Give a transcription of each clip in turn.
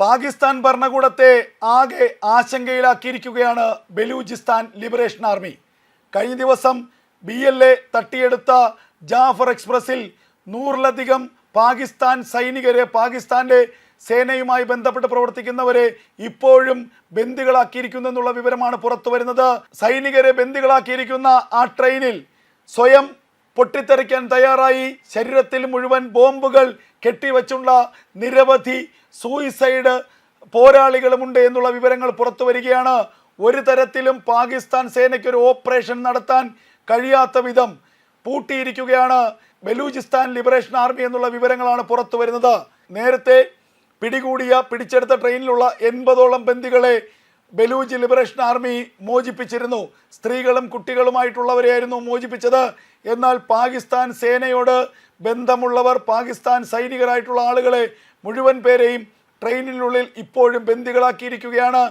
പാകിസ്ഥാൻ ഭരണകൂടത്തെ ആകെ ആശങ്കയിലാക്കിയിരിക്കുകയാണ് Balochistan liberation army. കഴിഞ്ഞ ദിവസം ബി എൽ എ തട്ടിയെടുത്ത ജാഫർ എക്സ്പ്രസിൽ നൂറിലധികം പാകിസ്ഥാൻ സൈനികരെ പാകിസ്ഥാന്റെ സേനയുമായി ബന്ധപ്പെട്ട് പ്രവർത്തിക്കുന്നവരെ ഇപ്പോഴും ബന്ദികളാക്കിയിരിക്കുന്നു എന്നുള്ള വിവരമാണ് പുറത്തു വരുന്നത് സൈനികരെ ബന്ദികളാക്കിയിരിക്കുന്ന ആ ട്രെയിനിൽ സ്വയം പൊട്ടിത്തെറിക്കാൻ തയ്യാറായി. ശരീരത്തിൽ മുഴുവൻ ബോംബുകൾ കെട്ടിവച്ചുള്ള നിരവധി സൂയിസൈഡ് പോരാളികളുമുണ്ട് എന്നുള്ള വിവരങ്ങൾ പുറത്തു വരികയാണ്. ഒരു തരത്തിലും പാകിസ്ഥാൻ സേനയ്ക്ക് ഒരു ഓപ്പറേഷൻ നടത്താൻ കഴിയാത്ത വിധം പൂട്ടിയിരിക്കുകയാണ്. ബലൂചിസ്ഥാൻ ലിബറേഷൻ ആർമി എന്നുള്ള വിവരങ്ങളാണ് പുറത്തു വരുന്നത്. നേരത്തെ പിടികൂടിയ പിടിച്ചെടുത്ത ട്രെയിനിലുള്ള എൺപതോളം ബന്ദികളെ ബലൂജ് ലിബറേഷൻ ആർമി മോചിപ്പിച്ചിരുന്നു. സ്ത്രീകളും കുട്ടികളുമായിട്ടുള്ളവരെയായിരുന്നു മോചിപ്പിച്ചത്. എന്നാൽ പാകിസ്ഥാൻ സേനയോട് ബന്ധമുള്ളവർ പാകിസ്ഥാൻ സൈനികരായിട്ടുള്ള ആളുകളെ മുഴുവൻ പേരെയും ട്രെയിനിനുള്ളിൽ ഇപ്പോഴും ബന്ദികളാക്കിയിരിക്കുകയാണ്.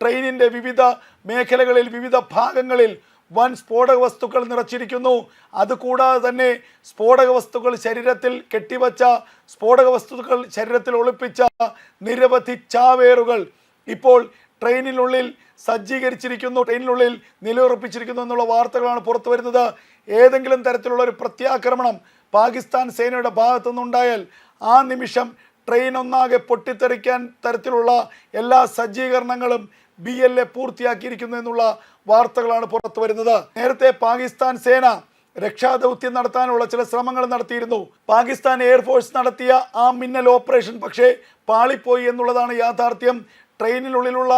ട്രെയിനിന്റെ വിവിധ മേഖലകളിൽ വിവിധ ഭാഗങ്ങളിൽ വൻ സ്ഫോടക വസ്തുക്കൾ നിറച്ചിരിക്കുന്നു. അതുകൂടാതെ തന്നെ സ്ഫോടക വസ്തുക്കൾ ശരീരത്തിൽ കെട്ടിവച്ച സ്ഫോടക വസ്തുക്കൾ ശരീരത്തിൽ ഒളിപ്പിച്ച നിരവധി ചാവേറുകൾ ഇപ്പോൾ ട്രെയിനിനുള്ളിൽ സജ്ജീകരിച്ചിരിക്കുന്നു ട്രെയിനിനുള്ളിൽ നിലയുറപ്പിച്ചിരിക്കുന്നു എന്നുള്ള വാർത്തകളാണ് പുറത്തു വരുന്നത്. ഏതെങ്കിലും തരത്തിലുള്ള ഒരു പ്രത്യാക്രമണം പാകിസ്ഥാൻ സേനയുടെ ഭാഗത്തു നിന്നുണ്ടായാൽ ആ നിമിഷം ട്രെയിൻ ഒന്നാകെ പൊട്ടിത്തെറിക്കാൻ തരത്തിലുള്ള എല്ലാ സജ്ജീകരണങ്ങളും ബി എൽ എ പൂർത്തിയാക്കിയിരിക്കുന്നു എന്നുള്ള വാർത്തകളാണ് പുറത്തു വരുന്നത്. നേരത്തെ പാകിസ്ഥാൻ സേന രക്ഷാദൗത്യം നടത്താനുള്ള ചില ശ്രമങ്ങൾ നടത്തിയിരുന്നു. പാകിസ്ഥാൻ എയർഫോഴ്സ് നടത്തിയ ആ മിന്നൽ ഓപ്പറേഷൻ പക്ഷേ പാളിപ്പോയി എന്നുള്ളതാണ് യാഥാർത്ഥ്യം. ട്രെയിനിനുള്ളിലുള്ള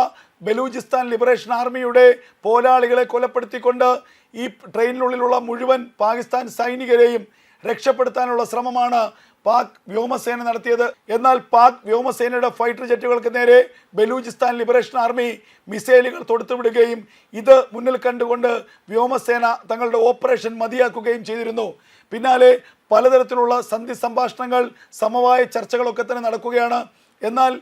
ബലൂചിസ്ഥാൻ ലിബറേഷൻ ആർമിയുടെ പോരാളികളെ കൊലപ്പെടുത്തിക്കൊണ്ട് ഈ ട്രെയിനിനുള്ളിലുള്ള മുഴുവൻ പാകിസ്ഥാൻ സൈനികരെയും രക്ഷപ്പെടുത്താനുള്ള ശ്രമമാണ് പാക് വ്യോമസേന നടത്തിയത്. എന്നാൽ പാക് വ്യോമസേനയുടെ ഫൈറ്റർ ജെറ്റുകൾക്ക് നേരെ ബലൂചിസ്ഥാൻ ലിബറേഷൻ ആർമി മിസൈലുകൾ തൊടുത്തുവിടുകയും ഇത് മുന്നിൽ കണ്ടുകൊണ്ട് വ്യോമസേന തങ്ങളുടെ ഓപ്പറേഷൻ മതിയാക്കുകയും ചെയ്തിരുന്നു. പിന്നാലെ പലതരത്തിലുള്ള സന്ധി സംഭാഷണങ്ങൾ സമവായ ചർച്ചകളൊക്കെ തന്നെ നടക്കുകയാണ്. എന്നാൽ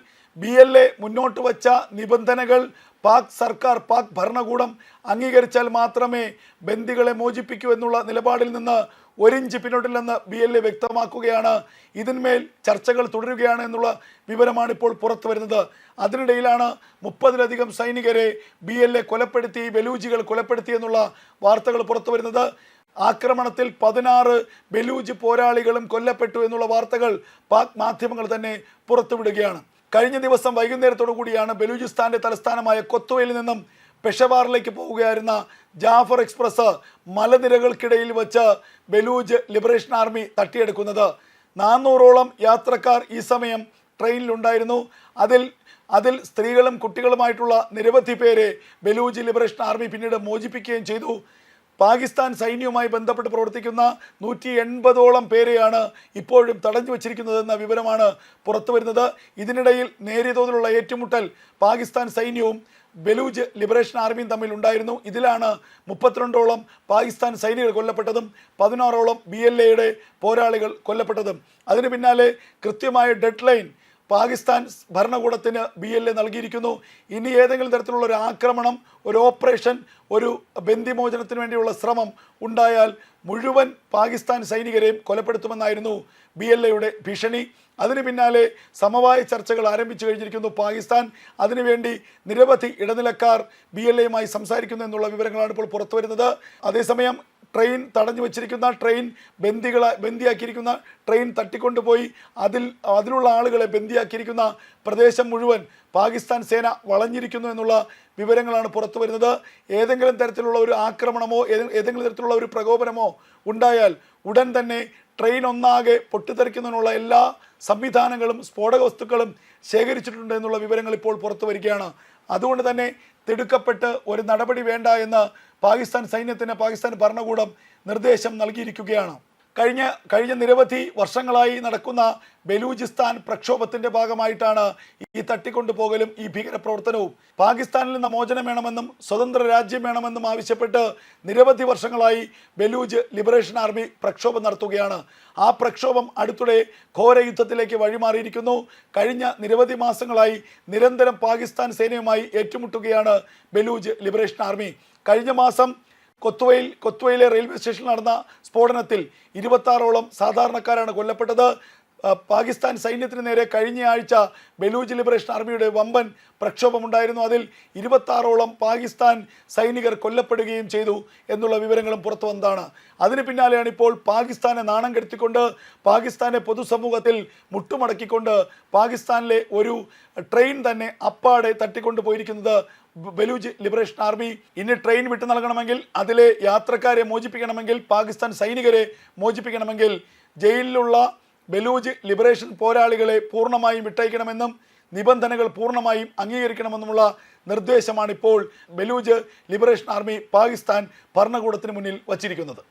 ബി എൽ എ മുന്നോട്ട് വച്ച നിബന്ധനകൾ പാക് സർക്കാർ പാക് ഭരണകൂടം അംഗീകരിച്ചാൽ മാത്രമേ ബന്ദികളെ മോചിപ്പിക്കൂ എന്നുള്ള നിലപാടിൽ നിന്ന് ഒരിഞ്ച് പിന്നോട്ടില്ലെന്ന് ബി എൽ എ വ്യക്തമാക്കുകയാണ്. ഇതിന്മേൽ ചർച്ചകൾ തുടരുകയാണ് എന്നുള്ള വിവരമാണ് ഇപ്പോൾ പുറത്തു വരുന്നത്. അതിനിടയിലാണ് മുപ്പതിലധികം സൈനികരെ ബി എൽ എ കൊലപ്പെടുത്തി ബലൂജികൾ കൊലപ്പെടുത്തി എന്നുള്ള വാർത്തകൾ പുറത്തു വരുന്നത്. ആക്രമണത്തിൽ പതിനാറ് ബലൂജ് പോരാളികളും കൊല്ലപ്പെട്ടു എന്നുള്ള വാർത്തകൾ പാക് മാധ്യമങ്ങൾ തന്നെ പുറത്തുവിടുകയാണ്. കഴിഞ്ഞ ദിവസം വൈകുന്നേരത്തോടു കൂടിയാണ് ബലൂചിസ്ഥാന്റെ തലസ്ഥാനമായ കൊത്തുവയിൽ നിന്നും പെഷവാറിലേക്ക് പോവുകയായിരുന്ന ജാഫർ എക്സ്പ്രസ് മലനിരകൾക്കിടയിൽ വച്ച് ബലൂജ് ലിബറേഷൻ ആർമി തട്ടിയെടുക്കുന്നത്. നാനൂറോളം യാത്രക്കാർ ഈ സമയം ട്രെയിനിലുണ്ടായിരുന്നു. അതിൽ അതിൽ സ്ത്രീകളും കുട്ടികളുമായിട്ടുള്ള നിരവധി പേരെ ബലൂജ് ലിബറേഷൻ ആർമി പിന്നീട് മോചിപ്പിക്കുകയും ചെയ്തു. പാകിസ്ഥാൻ സൈന്യവുമായി ബന്ധപ്പെട്ട് പ്രവർത്തിക്കുന്ന നൂറ്റി എൺപതോളം പേരെയാണ് ഇപ്പോഴും തടഞ്ഞു വച്ചിരിക്കുന്നതെന്ന വിവരമാണ് പുറത്തു വരുന്നത്. ഇതിനിടയിൽ നേരിയ തോതിലുള്ള ഏറ്റുമുട്ടൽ പാകിസ്ഥാൻ സൈന്യവും ബലൂജ് ലിബറേഷൻ ആർമിയും തമ്മിൽ ഉണ്ടായിരുന്നു. ഇതിലാണ് മുപ്പത്തിരണ്ടോളം പാകിസ്ഥാൻ സൈനികർ കൊല്ലപ്പെട്ടതും പതിനാറോളം ബി എൽ എയുടെ പോരാളികൾ കൊല്ലപ്പെട്ടതും. അതിന് പിന്നാലെ കൃത്യമായ ഡെഡ് ലൈൻ പാകിസ്ഥാൻ ഭരണകൂടത്തിന് ബി എൽ എ നൽകിയിരിക്കുന്നു. ഇനി ഏതെങ്കിലും തരത്തിലുള്ള ഒരു ആക്രമണം ഒരു ഓപ്പറേഷൻ ഒരു ബന്ദിമോചനത്തിന് വേണ്ടിയുള്ള ശ്രമം ഉണ്ടായാൽ മുഴുവൻ പാകിസ്ഥാൻ സൈനികരെയും കൊലപ്പെടുത്തുമെന്നായിരുന്നു ബി എൽ എയുടെ ഭീഷണി. അതിന് പിന്നാലെ സമവായ ചർച്ചകൾ ആരംഭിച്ചു കഴിഞ്ഞിരിക്കുന്നു പാകിസ്ഥാൻ. അതിനുവേണ്ടി നിരവധി ഇടനിലക്കാർ ബി എൽ എയുമായി സംസാരിക്കുന്നു എന്നുള്ള വിവരങ്ങളാണ് ഇപ്പോൾ പുറത്തുവരുന്നത്. അതേസമയം ട്രെയിൻ തടഞ്ഞു വെച്ചിരിക്കുന്ന ട്രെയിൻ ബന്ദികളെ ബന്ദിയാക്കിയിരിക്കുന്ന ട്രെയിൻ തട്ടിക്കൊണ്ടുപോയി അതിൽ അതിലുള്ള ആളുകളെ ബന്ദിയാക്കിയിരിക്കുന്ന പ്രദേശം മുഴുവൻ പാകിസ്ഥാൻ സേന വളഞ്ഞിരിക്കുന്നു എന്നുള്ള വിവരങ്ങളാണ് പുറത്തു വരുന്നത്. ഏതെങ്കിലും തരത്തിലുള്ള ഒരു ആക്രമണമോ ഏതെങ്കിലും തരത്തിലുള്ള ഒരു പ്രകോപനമോ ഉണ്ടായാൽ ഉടൻ തന്നെ ട്രെയിൻ ഒന്നാകെ പൊട്ടിത്തെറിക്കുന്നതിനുള്ള എല്ലാ സംവിധാനങ്ങളും സ്ഫോടക വസ്തുക്കളും ശേഖരിച്ചിട്ടുണ്ട് എന്നുള്ള വിവരങ്ങൾ ഇപ്പോൾ പുറത്തു വരികയാണ്. അതുകൊണ്ട് തന്നെ തിടുക്കപ്പെട്ട് ഒരു നടപടി വേണ്ട എന്ന് പാകിസ്ഥാൻ സൈന്യത്തിന് പാകിസ്ഥാൻ ഭരണകൂടം നിർദ്ദേശം നൽകിയിരിക്കുകയാണ്. കഴിഞ്ഞ കഴിഞ്ഞ നിരവധി വർഷങ്ങളായി നടക്കുന്ന ബലൂചിസ്ഥാൻ പ്രക്ഷോഭത്തിന്റെ ഭാഗമായിട്ടാണ് ഈ തട്ടിക്കൊണ്ടുപോകലും ഈ ഭീകരപ്രവർത്തനവും. പാകിസ്ഥാനിൽ നിന്ന് മോചനം വേണമെന്നും സ്വതന്ത്ര രാജ്യം വേണമെന്നും ആവശ്യപ്പെട്ട് നിരവധി വർഷങ്ങളായി ബലൂജ് ലിബറേഷൻ ആർമി പ്രക്ഷോഭം നടത്തുകയാണ്. ആ പ്രക്ഷോഭം അടുത്തിടെ ഘോര യുദ്ധത്തിലേക്ക് വഴിമാറിയിരിക്കുന്നു. കഴിഞ്ഞ നിരവധി മാസങ്ങളായി നിരന്തരം പാകിസ്ഥാൻ സേനയുമായി ഏറ്റുമുട്ടുകയാണ് ബലൂജ് ലിബറേഷൻ ആർമി. കഴിഞ്ഞ മാസം കൊത്തുവയിൽ കൊത്തുവയിലെ റെയിൽവേ സ്റ്റേഷനിൽ നടന്ന സ്ഫോടനത്തിൽ ഇരുപത്താറോളം സാധാരണക്കാരാണ് കൊല്ലപ്പെട്ടത്. പാകിസ്ഥാൻ സൈന്യത്തിന് നേരെ കഴിഞ്ഞ ആഴ്ച ബലൂജ് ലിബറേഷൻ ആർമിയുടെ വമ്പൻ പ്രക്ഷോഭമുണ്ടായിരുന്നു. അതിൽ ഇരുപത്താറോളം പാകിസ്ഥാൻ സൈനികർ കൊല്ലപ്പെടുകയും ചെയ്തു എന്നുള്ള വിവരങ്ങളും പുറത്തു വന്നതാണ്. അതിന് പിന്നാലെയാണ് ഇപ്പോൾ പാകിസ്ഥാനെ നാണം കെടുത്തിക്കൊണ്ട് പാകിസ്ഥാനെ പൊതുസമൂഹത്തിൽ മുട്ടുമടക്കിക്കൊണ്ട് പാകിസ്ഥാനിലെ ഒരു ട്രെയിൻ തന്നെ അപ്പാടെ തട്ടിക്കൊണ്ടു പോയിരിക്കുന്നത് ബലൂജ് ലിബറേഷൻ ആർമി. ഇനി ട്രെയിൻ വിട്ടു നൽകണമെങ്കിൽ അതിലെ യാത്രക്കാരെ മോചിപ്പിക്കണമെങ്കിൽ പാകിസ്ഥാൻ സൈനികരെ മോചിപ്പിക്കണമെങ്കിൽ ജയിലിലുള്ള ബലൂജ് ലിബറേഷൻ പോരാളികളെ പൂർണമായും വിട്ടയക്കണമെന്നും നിബന്ധനകൾ പൂർണമായും അംഗീകരിക്കണമെന്നുമുള്ള നിർദ്ദേശമാണ് ഇപ്പോൾ ബലൂജ് ലിബറേഷൻ ആർമി പാകിസ്ഥാൻ ഭരണകൂടത്തിന് മുന്നിൽ വച്ചിരിക്കുന്നത്.